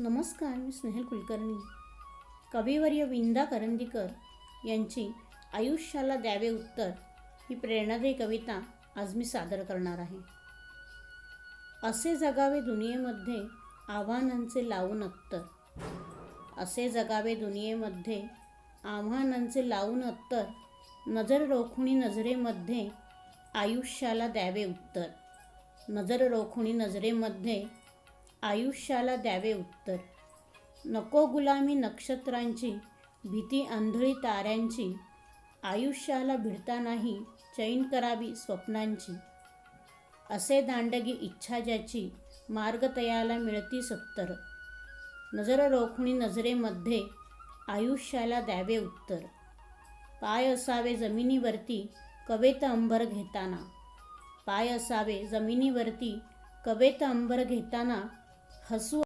नमस्कार मी स्नेहल कुलकर्णी. कविवर्य विंदा करंदीकर यांची आयुष्याला द्यावे उत्तर ही प्रेरणादायी कविता आज मी सादर करणार आहे. असे जगावे दुनियेमध्ये आव्हानांचे लावून अत्तर. असे जगावे दुनियेमध्ये आव्हानांचे लावून अत्तर. नजर रोखुणी नजरेमध्ये आयुष्याला द्यावे उत्तर. नजर रोखुणी नजरेमध्ये आयुष्याला द्यावे उत्तर. नको गुलामी नक्षत्रांची भीती आंधळी ताऱ्यांची आयुष्याला भिडतानाही चैन करावी स्वप्नांची. असे दांडगी इच्छा ज्याची मार्ग तयाला मिळती सत्तर. नजर रोखणी नजरेमध्ये आयुष्याला द्यावे उत्तर. पाय असावे जमिनीवरती कवेत अंबर घेताना. पाय असावे जमिनीवरती कवेत अंबर घेताना 很酥。